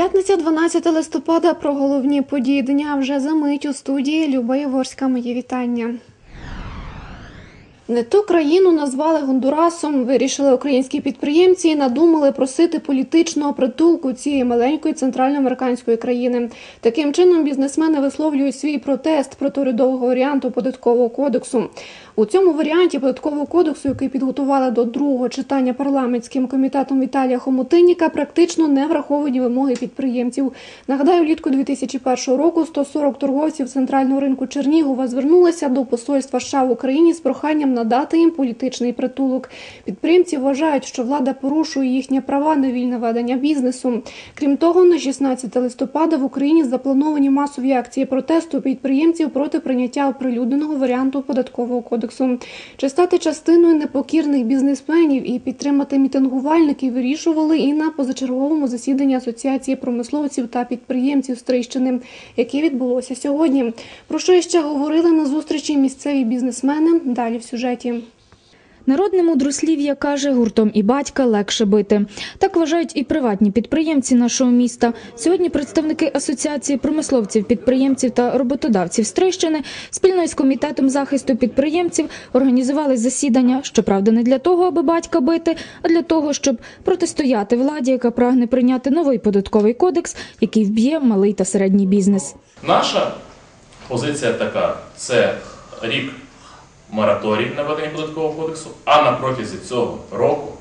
П'ятниця 12 листопада про головні події дня вже за мить у студії Люба Яворська. Мої вітання. Не ту країну назвали Гондурасом. Вирішили українські підприємці і надумали просити політичного притулку цієї маленької центральноамериканської країни. Таким чином бізнесмени висловлюють свій протест проти урядового варіанту податкового кодексу. У цьому варіанті податкового кодексу, який підготували до другого читання парламентським комітетом Віталія Хомутинніка, практично не враховані вимоги підприємців. Нагадаю, влітку 2001 року 140 торговців центрального ринку Чернігова звернулися до посольства США в Україні з проханням надати їм політичний притулок. Підприємці вважають, що влада порушує їхні права на вільне ведення бізнесу. Крім того, на 16 листопада в Україні заплановані масові акції протесту підприємців проти прийняття оприлюдненого варіанту податкового кодексу. Чи стати частиною непокірних бізнесменів і підтримати мітингувальників вирішували і на позачерговому засіданні Асоціації промисловців та підприємців Стрийщини, яке відбулося сьогодні. Про що ще говорили на зустрічі місцеві бізнесмени? Далі в сюжеті. Народне мудрослів'я каже, гуртом і батька легше бити. Так вважають і приватні підприємці нашого міста. Сьогодні представники асоціації промисловців, підприємців та роботодавців Стрийщини спільно із комітетом захисту підприємців організували засідання. Щоправда, не для того, аби батька бити, а для того, щоб протистояти владі, яка прагне прийняти новий податковий кодекс, який вб'є малий та середній бізнес. Наша позиція така: це рік мораторій на ведення податкового кодексу, а на протязі цього року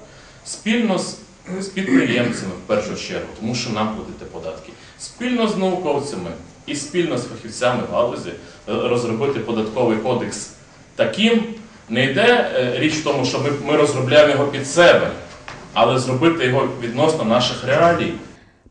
спільно з, з підприємцями в першу чергу, тому що нам платити податки, спільно з науковцями і спільно з фахівцями галузі е, розробити податковий кодекс таким. Не йде е, річ в тому, що ми розробляємо його під себе, але зробити його відносно наших реалій.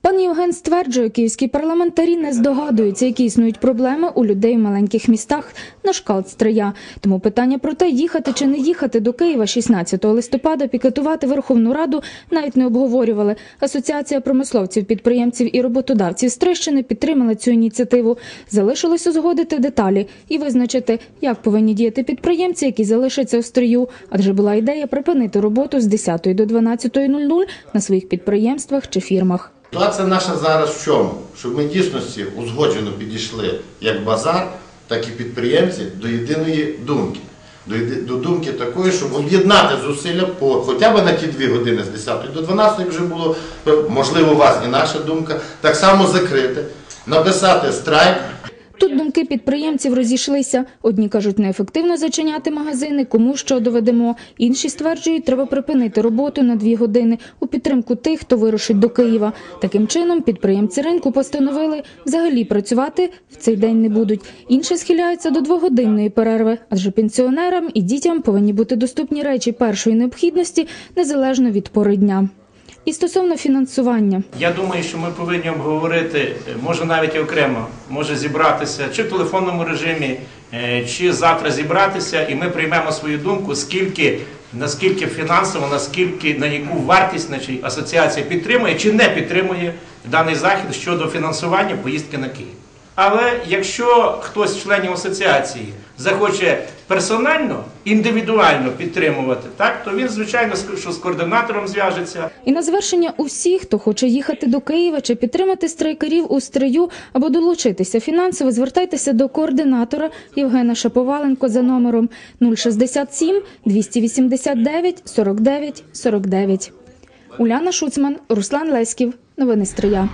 Пан Євген стверджує, київські парламентарі не здогадуються, які існують проблеми у людей в маленьких містах на шкалт Стрия. Тому питання про те, їхати чи не їхати до Києва 16 листопада, пікетувати Верховну Раду навіть не обговорювали. Асоціація промисловців, підприємців і роботодавців Стрищини підтримала цю ініціативу. Залишилось узгодити деталі і визначити, як повинні діяти підприємці, які залишаться у стрию. Адже була ідея припинити роботу з 10 до 12.00 на своїх підприємствах чи фірмах. Ситуація наша зараз в чому? Щоб ми дійсності узгоджено підійшли як базар, так і підприємці до єдиної думки. До, думки такої, щоб об'єднати зусилля по хоча б на ті дві години з 10 до 12 вже було, можливо, у вас і наша думка, так само закрити, написати страйк, Тут думки підприємців розійшлися. Одні кажуть, неефективно зачиняти магазини, кому що доведемо. Інші стверджують, треба припинити роботу на дві години у підтримку тих, хто вирушить до Києва. Таким чином, підприємці ринку постановили взагалі працювати в цей день не будуть. Інші схиляються до двогодинної перерви, адже пенсіонерам і дітям повинні бути доступні речі першої необхідності незалежно від пори дня. І стосовно фінансування. Я думаю, що ми повинні обговорити, е, може навіть і окремо, може зібратися чи в телефонному режимі, е, чи завтра зібратися, і ми приймемо свою думку, скільки, наскільки фінансово, наскільки на яку вартість значить, асоціація підтримує чи не підтримує даний захід щодо фінансування поїздки на Київ. Але якщо хтось з членів асоціації захоче персонально, індивідуально підтримувати, так то він звичайно що з координатором зв'яжеться. І на завершення усі, хто хоче їхати до Києва чи підтримати страйкарів у стрию або долучитися фінансово, звертайтеся до координатора Євгена Шаповаленко за номером 067 289 49 49. Уляна Шуцман, Руслан Леськів. Новини Стрия.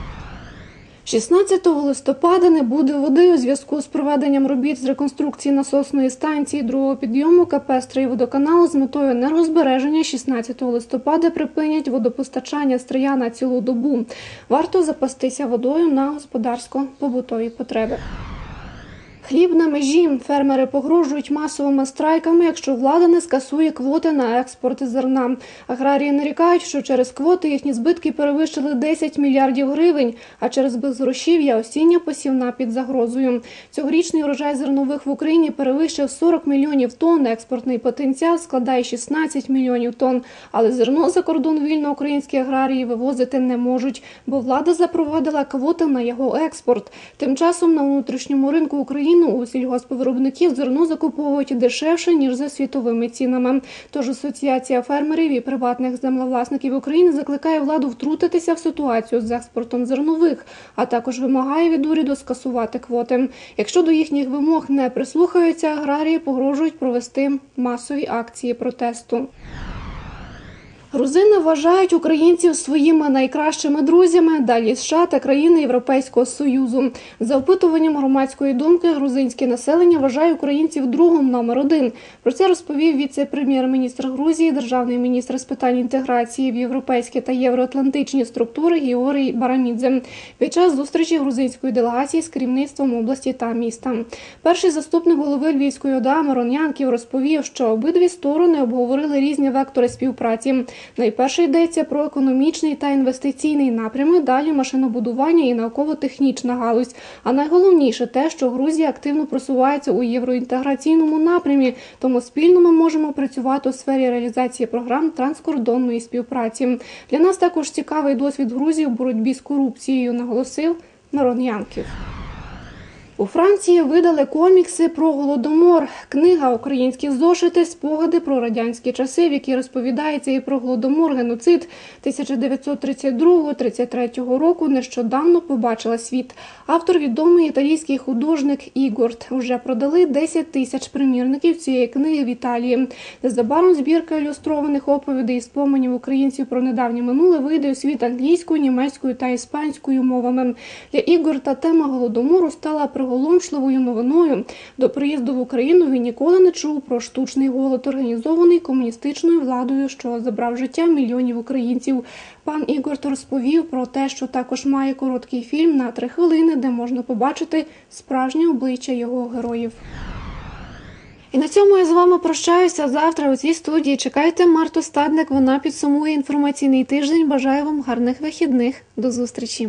16 листопада не буде води у зв'язку з проведенням робіт з реконструкції насосної станції другого підйому КП «Стрийводоканал» з метою енергозбереження 16 листопада припинять водопостачання Стрия на цілу добу. Варто запастися водою на господарсько-побутові потреби. Хліб на межі. Фермери погрожують масовими страйками, якщо влада не скасує квоти на експорт зерна. Аграрії нарікають, що через квоти їхні збитки перевищили 10 мільярдів гривень, а через безгрошів'я осіння посівна під загрозою. Цьогорічний урожай зернових в Україні перевищив 40 мільйонів тонн. Експортний потенціал складає 16 мільйонів тонн. Але зерно за кордон вільно українські аграрії вивозити не можуть, бо влада запровадила квоти на його експорт. Тим часом на внутрішньому ринку України Україну у сільгоспвиробників зерно закуповують дешевше ніж за світовими цінами. Тож асоціація фермерів і приватних землевласників України закликає владу втрутитися в ситуацію з експортом зернових, а також вимагає від уряду скасувати квоти. Якщо до їхніх вимог не прислухаються, аграрії погрожують провести масові акції протесту. Грузини вважають українців своїми найкращими друзями, далі США та країни Європейського Союзу. За опитуванням громадської думки, грузинське населення вважає українців другом номер один. Про це розповів віце-прем'єр-міністр Грузії, державний міністр з питань інтеграції в європейські та євроатлантичні структури Георгій Барамідзе під час зустрічі грузинської делегації з керівництвом області та міста. Перший заступник голови Львівської ОДА Мирон Янків розповів, що обидві сторони обговорили різні вектори співпраці. Найперше йдеться про економічний та інвестиційний напрями, далі машинобудування і науково-технічна галузь. А найголовніше те, що Грузія активно просувається у євроінтеграційному напрямі, тому спільно ми можемо працювати у сфері реалізації програм транскордонної співпраці. Для нас також цікавий досвід Грузії у боротьбі з корупцією, наголосив Мирон Янків. У Франції видали комікси про голодомор. Книга Українські зошити, спогади про радянські часи, в якій розповідається і про голодомор, геноцид 1932-33 року. Нещодавно побачила світ. Автор відомий італійський художник Ігорт. Уже продали 10 тисяч примірників цієї книги в Італії. Незабаром збірка ілюстрованих оповідей і споменів українців про недавнє минуле вийде у світ англійською, німецькою та іспанською мовами. Для Ігорта тема голодомору стала приголомшливою новиною. До приїзду в Україну він ніколи не чув про штучний голод, організований комуністичною владою, що забрав життя мільйонів українців. Пан Ігорт розповів про те, що також має короткий фільм на три хвилини, де можна побачити справжнє обличчя його героїв. І на цьому я з вами прощаюся. Завтра у цій студії чекайте Марту Стадник. Вона підсумує інформаційний тиждень. Бажаю вам гарних вихідних. До зустрічі.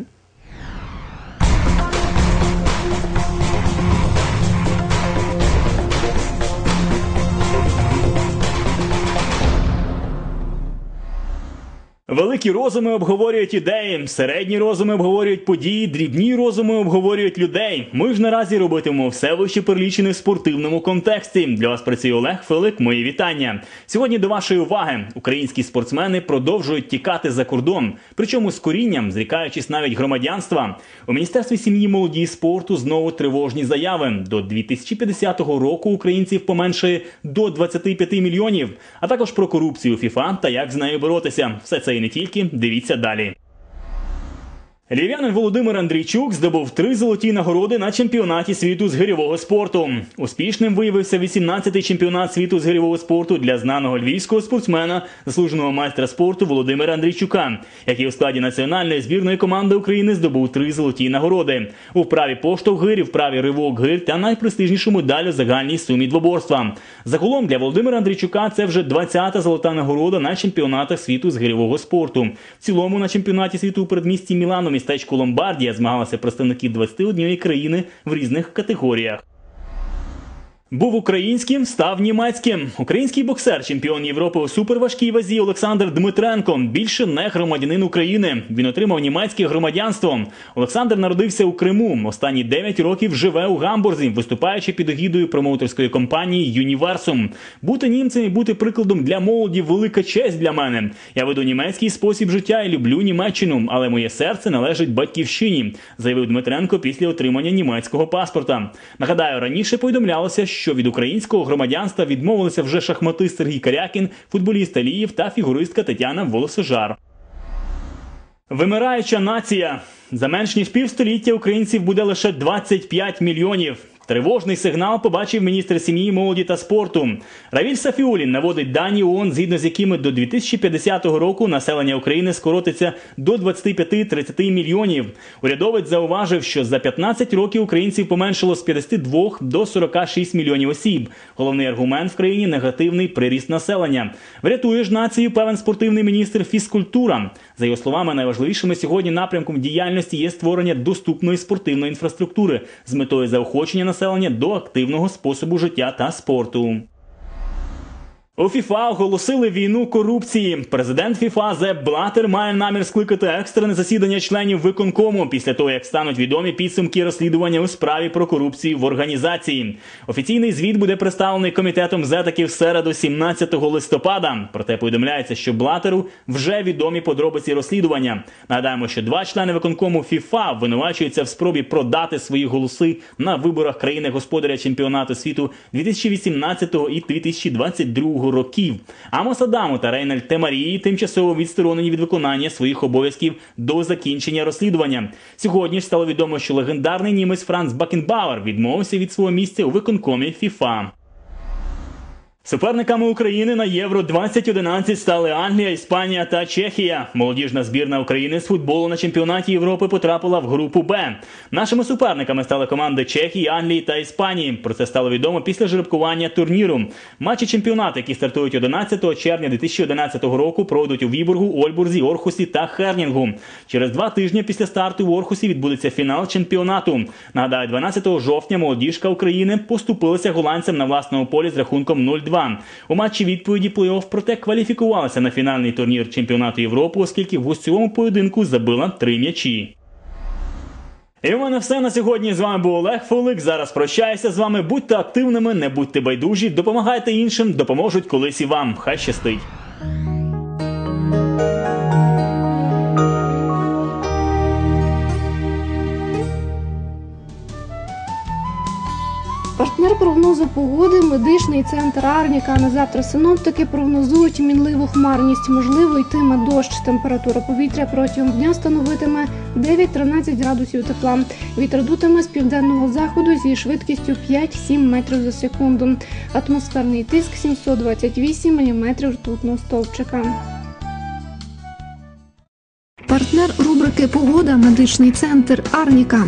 Великі розуми обговорюють ідеї, середні розуми обговорюють події, дрібні розуми обговорюють людей. Ми ж наразі робитимемо все вище перелічене в спортивному контексті. Для вас працює Олег Фелик. Мої вітання. Сьогодні до вашої уваги українські спортсмени продовжують тікати за кордон, причому з корінням, зрікаючись навіть громадянства. У міністерстві сім'ї, молоді і спорту знову тривожні заяви. До 2050 року українців поменшає до 25 мільйонів, а також про корупцію ФІФА та як з нею боротися. Все це і не тільки. Дивіться далі. Львів'янин Володимир Андрійчук здобув три золоті нагороди на чемпіонаті світу з гирьового спорту. Успішним виявився 18-й чемпіонат світу з гирьового спорту для знаного львівського спортсмена, заслуженого майстра спорту Володимира Андрійчука, який у складі національної збірної команди України здобув три золоті нагороди у вправі поштовх гирі, вправі ривок гир та найпрестижнішу медаль у загальній сумі двоборства. Загалом для Володимира Андрійчука це вже 20-та золота нагорода на чемпіонатах світу з гирьового спорту. В цілому на чемпіонаті світу у передмісті Мілану містечку Ломбардія змагалися представники 21 країни в різних категоріях. Був українським, став німецьким. Український боксер, чемпіон Європи у суперважкій вазі Олександр Дмитренко. Більше не громадянин України. Він отримав німецьке громадянство. Олександр народився у Криму. Останні 9 років живе у Гамбурзі, виступаючи під егідою промоутерської компанії Юніверсум. Бути німцем і бути прикладом для молоді велика честь для мене. Я веду німецький спосіб життя і люблю Німеччину, але моє серце належить батьківщині, заявив Дмитренко після отримання німецького паспорта. Нагадаю, раніше повідомлялося, що від українського громадянства відмовилися вже шахматист Сергій Карякін, футболіст Аліїв та фігуристка Тетяна Волосожар. Вимираюча нація. За менш ніж півстоліття українців буде лише 25 мільйонів. Тривожний сигнал побачив міністр сім'ї, молоді та спорту. Равіль Сафіулін наводить дані ООН, згідно з якими до 2050 року населення України скоротиться до 25-30 мільйонів. Урядовець зауважив, що за 15 років українців поменшило з 52 до 46 мільйонів осіб. Головний аргумент в країні негативний приріст населення. Врятує ж націю певен спортивний міністр фізкультура. За його словами, найважливішими сьогодні напрямком діяльності є створення доступної спортивної інфраструктури з метою заохочення населення до активного способу життя та спорту. У ФІФА оголосили війну корупції. Президент ФІФА Зеп Блатер має намір скликати екстрене засідання членів виконкому після того, як стануть відомі підсумки розслідування у справі про корупцію в організації. Офіційний звіт буде представлений комітетом з етики в середу, 17 листопада. Проте повідомляється, що Блатеру вже відомі подробиці розслідування. Нагадаємо, що два члени виконкому ФІФА винувачуються в спробі продати свої голоси на виборах країни господаря чемпіонату світу 2018 і 2022 років. Амос Адаму та Рейнальд Темарії тимчасово відсторонені від виконання своїх обов'язків до закінчення розслідування. Сьогодні ж стало відомо, що легендарний німець Франц Бакенбауер відмовився від свого місця у виконкомі ФІФА. Суперниками України на Євро 2011 стали Англія, Іспанія та Чехія. Молодіжна збірна України з футболу на чемпіонаті Європи потрапила в групу Б. Нашими суперниками стали команди Чехії, Англії та Іспанії. Про це стало відомо після жеребкування турніру. Матчі чемпіонату, які стартують 11 червня 2011 року, пройдуть у Вібургу, Ольбурзі, Орхусі та Хернінгу. Через два тижні після старту в Орхусі відбудеться фінал чемпіонату. Нагадаю, 12 жовтня молодіжка України поступилася голландцям на власному полі з рахунком 0-2. У матчі відповіді плей-офф проте кваліфікувалася на фінальний турнір чемпіонату Європи, оскільки в гостьовому поєдинку забила три м'ячі. І у мене все на сьогодні. З вами був Олег Фолик. Зараз прощаюся з вами. Будьте активними, не будьте байдужі, допомагайте іншим, допоможуть колись і вам. Хай щастить. Прогнозу погоди медичний центр Арніка. На завтра синоптики прогнозують мінливу хмарність. Можливо, йтиме дощ. Температура повітря протягом дня становитиме 9-13 градусів тепла. Вітер дутиме з південного заходу зі швидкістю 5-7 метрів за секунду. Атмосферний тиск 728 мм ртутного стовпчика. Партнер рубрики Погода медичний центр Арніка.